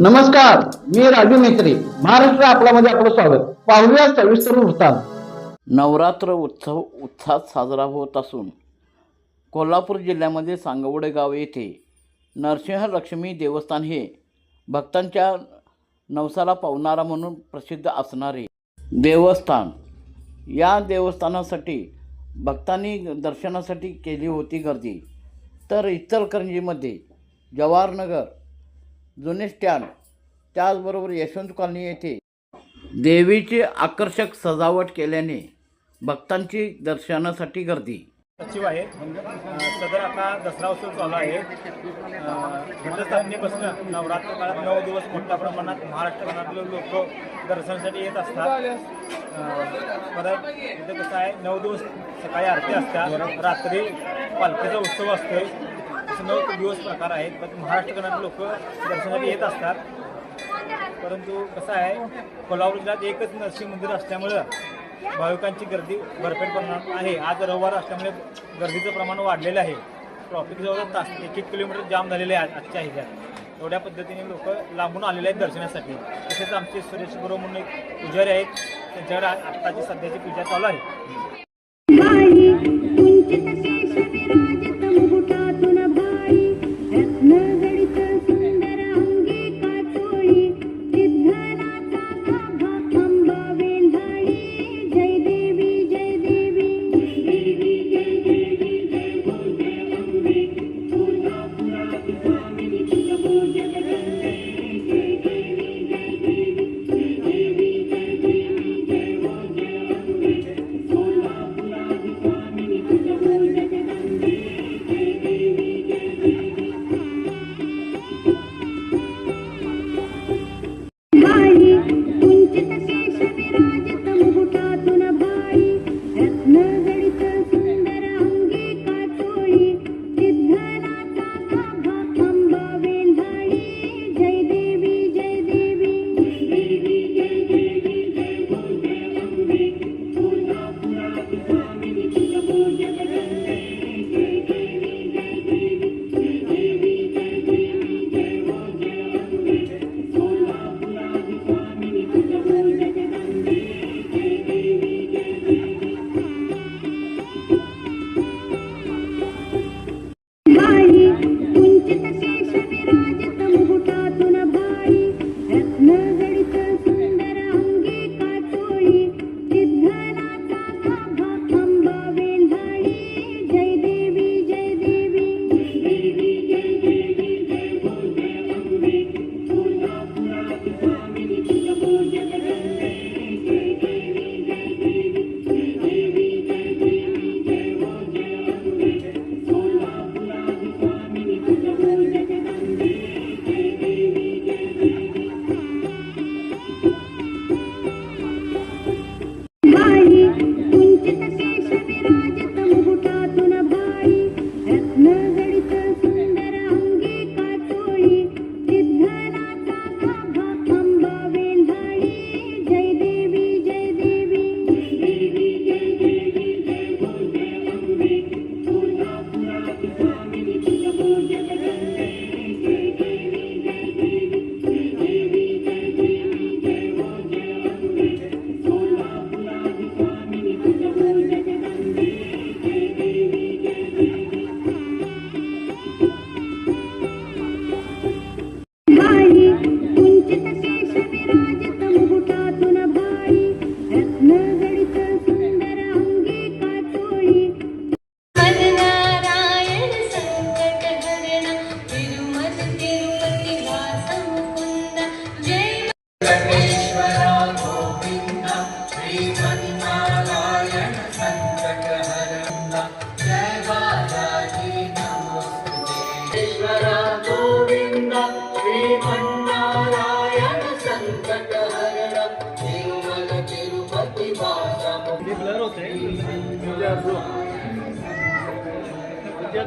नमस्कार मी राजू मेत्री महाराष्ट्र आपल्यामध्ये आपलं स्वागत. पाहूया सविस्तर वृत्तांत. नवरात्र उत्सव उत्साहात साजरा होत असून कोल्हापूर जिल्ह्यामध्ये सांगवडे गाव येथे नरसिंह लक्ष्मी देवस्थान हे भक्तांच्या नवसाला पावणारा म्हणून प्रसिद्ध असणारे देवस्थान. या देवस्थानासाठी भक्तांनी दर्शनासाठी केली होती गर्दी. तर इचलकरंजीमध्ये जवाहरनगर जुने स्टँड त्याचबरोबर यशवंत कॉलनी येथे देवीची आकर्षक सजावट केल्याने भक्तांची दर्शनासाठी गर्दी. सचिव आहे सदर आता दसरा उत्सव चालू आहे. अं, घटस्थापनेपासून नवरात्र काळात नऊ दिवस मोठ्या प्रमाणात महाराष्ट्रभरातले लोक दर्शनासाठी येत असतात. परत इथं कसं आहे नऊ दिवस सकाळी आरती असतात. रात्री पालखीचा उत्सव असतोय. असं नऊ दिवस प्रकार आहेत पण महाराष्ट्रभरातले लोक दर्शनासाठी येत असतात. परंतु कसं आहे कोल्हापूर जिल्ह्यात एकच नरसिंह मंदिर असल्यामुळं भाविकांची गर्दी भरपेट प्रमाणात आहे. आज रविवार असल्यामुळे गर्दीचं प्रमाण वाढलेलं आहे. ट्रॉफिक जवळ तास एक एक किलोमीटर जाम झालेले आहे आजच्या ह्याच्यात. एवढ्या पद्धतीने लोक लांबून आलेले आहेत दर्शनासाठी. तसेच आमचे सुरेश गुरु म्हणून एक पुजारी आहेत. त्यांच्याकडे आत्ताची सध्याची पूजा चालू आहे.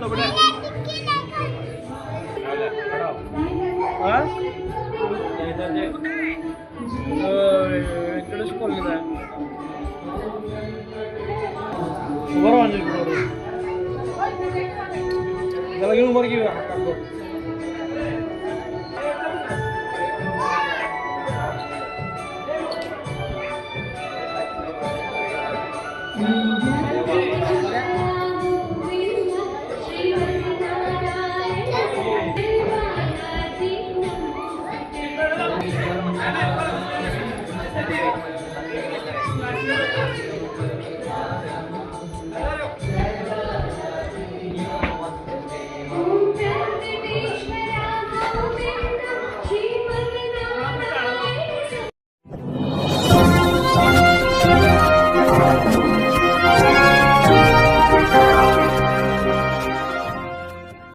तो बड़ा हां इधर देख इकडे स्कॉल